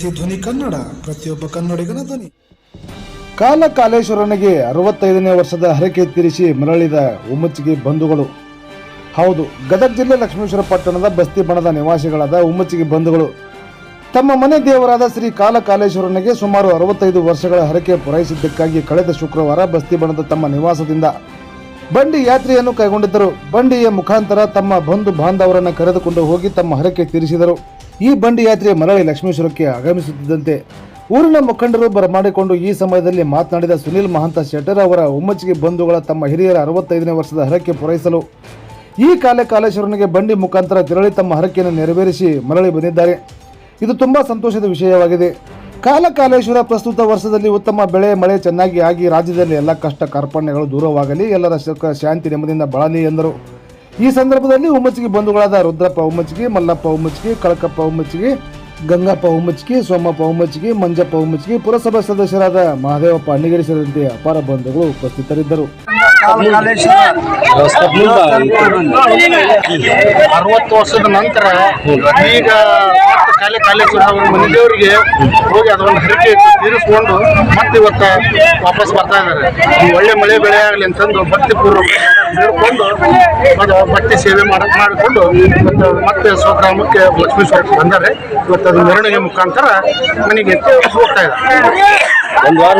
C ಧ್ವನಿ ಕನ್ನಡ, ಪ್ರತಿಯೊಬ್ಬ ಕನ್ನಡಿಗನ ಧ್ವನಿ. ಕಾಲ ಕಾಲೇಶ್ವರನಿಗೆ ಅರವತ್ತೈದನೇ ವರ್ಷದ ಹರಕೆ ತೀರಿಸಿ ಮರಳಿದ ಉಮ್ಮಚ್ಚಿಗೆ ಬಂಧುಗಳು. ಹೌದು, ಗದಗ ಜಿಲ್ಲೆ ಲಕ್ಷ್ಮೇಶ್ವರ ಪಟ್ಟಣದ ಬಸ್ತಿ ಬಣದ ನಿವಾಸಿಗಳಾದ ಉಮ್ಮಚ್ಚಿಗೆ ಬಂಧುಗಳು. ತಮ್ಮ ಮನೆ ದೇವರಾದ ಶ್ರೀ ಕಾಲ ಕಾಲೇಶ್ವರನಿಗೆ ಸುಮಾರು ಅರವತ್ತೈದು ವರ್ಷಗಳ ಹರಕೆ ಪೂರೈಸಿದ್ದಕ್ಕಾಗಿ ಕಳೆದ ಶುಕ್ರವಾರ ಬಸ್ತಿ ಬಣದ ತಮ್ಮ ನಿವಾಸದಿಂದ ಬಂಡಿ ಯಾತ್ರೆಯನ್ನು ಕೈಗೊಂಡಿದ್ದರು. ಬಂಡಿಯ ಮುಖಾಂತರ ತಮ್ಮ ಬಂಧು ಬಾಂಧವರನ್ನು ಕರೆದುಕೊಂಡು ಹೋಗಿ ತಮ್ಮ ಹರಕೆ ತೀರಿಸಿದರು. ಈ ಬಂಡಿ ಯಾತ್ರೆ ಮರಳಿ ಲಕ್ಷ್ಮೇಶ್ವರಕ್ಕೆ ಆಗಮಿಸುತ್ತಿದ್ದಂತೆ ಊರಿನ ಮುಖಂಡರು ಬರಮಾಡಿಕೊಂಡು ಈ ಸಮಯದಲ್ಲಿ ಮಾತನಾಡಿದ ಸುನಿಲ್ ಮಹಾಂತ ಶೆಟ್ಟರ್ ಅವರ ಉಮ್ಮಚ್ಚಿಗೆ ಬಂಧುಗಳ ತಮ್ಮ ಹಿರಿಯರ ಅರವತ್ತೈದನೇ ವರ್ಷದ ಹರಕೆ ಪೂರೈಸಲು ಈ ಕಾಲ ಕಾಲೇಶ್ವರನಿಗೆ ಬಂಡಿ ಮುಖಾಂತರ ತೆರಳಿ ತಮ್ಮ ಹರಕೆಯನ್ನು ನೆರವೇರಿಸಿ ಮರಳಿ ಬಂದಿದ್ದಾರೆ. ಇದು ತುಂಬಾ ಸಂತೋಷದ ವಿಷಯವಾಗಿದೆ. ಕಾಲ ಕಾಲೇಶ್ವರ ಪ್ರಸ್ತುತ ವರ್ಷದಲ್ಲಿ ಉತ್ತಮ ಬೆಳೆ ಮಳೆ ಚೆನ್ನಾಗಿ ಆಗಿ ರಾಜ್ಯದಲ್ಲಿ ಎಲ್ಲ ಕಷ್ಟ ಕಾರ್ಪಣ್ಯಗಳು ದೂರವಾಗಲಿ ಎಲ್ಲರ ಸುಖ ಶಾಂತಿ ನೆಮ್ಮದಿಯಿಂದ ಬಾಳಲಿ ಎಂದರು. ಈ ಸಂದರ್ಭದಲ್ಲಿ ಉಮ್ಮಚ್ಚಿಗೆ ಬಂಧುಗಳಾದ ರುದ್ರಪ್ಪ ಉಮ್ಮಚ್ಚಿಗೆ ಮಲ್ಲಪ್ಪ ಉಮ್ಮಚ್ಚಿಗೆ ಕಳಕಪ್ಪ ಉಮ್ಮಚ್ಚಿಗೆ ಗಂಗಪ್ಪ ಉಮ್ಮಚ್ಚಿಗೆ ಸೋಮಪ್ಪ ಉಮ್ಮಚ್ಚಿಗೆ ಮಂಜಪ್ಪ ಉಮ್ಮಚ್ಚಿಗೆ ಪುರಸಭಾ ಸದಸ್ಯರಾದ ಮಹದೇವಪ್ಪ ಅಣ್ಣಿಗೇರಿ ಸೇರಿದಂತೆ ಅಪಾರ ಬಂಧುಗಳು ಉಪಸ್ಥಿತರಿದ್ದರು. ಅರವತ್ತು ವರ್ಷದ ನಂತರ ಈಗ ಕಾಲೇ ಕಾಲೇಶ್ವರ ಅವರು ಮನೆದೇವರಿಗೆ ಹೋಗಿ ಅದೊಂದು ಹರಕೆ ತೀರಿಸ್ಕೊಂಡು ಮತ್ತೆ ಇವತ್ತು ವಾಪಸ್ ಬರ್ತಾ ಇದ್ದಾರೆ. ಒಳ್ಳೆ ಮಳೆ ಬೆಳೆ ಆಗಲಿ ಅಂತಂದು ಭಕ್ತಿ ಪೂರ್ವ ಬೇಡ್ಕೊಂಡು ಅದು ಭಕ್ತಿ ಸೇವೆ ಮಾಡಕ್ ಮಾಡಿಕೊಂಡು ಮತ್ತೆ ಸ್ವಗ್ರಾಮಕ್ಕೆ ಲಕ್ಷ್ಮೀಶ್ವರಕ್ಕೆ ಬಂದರೆ ಇವತ್ತು ಅದು ಮೆರವಣಿಗೆ ಮುಖಾಂತರ ಮನೆಗೆ ಹೋಗ್ತಾ ಇದ್ದಾರೆ. ಒಂದು ವಾರ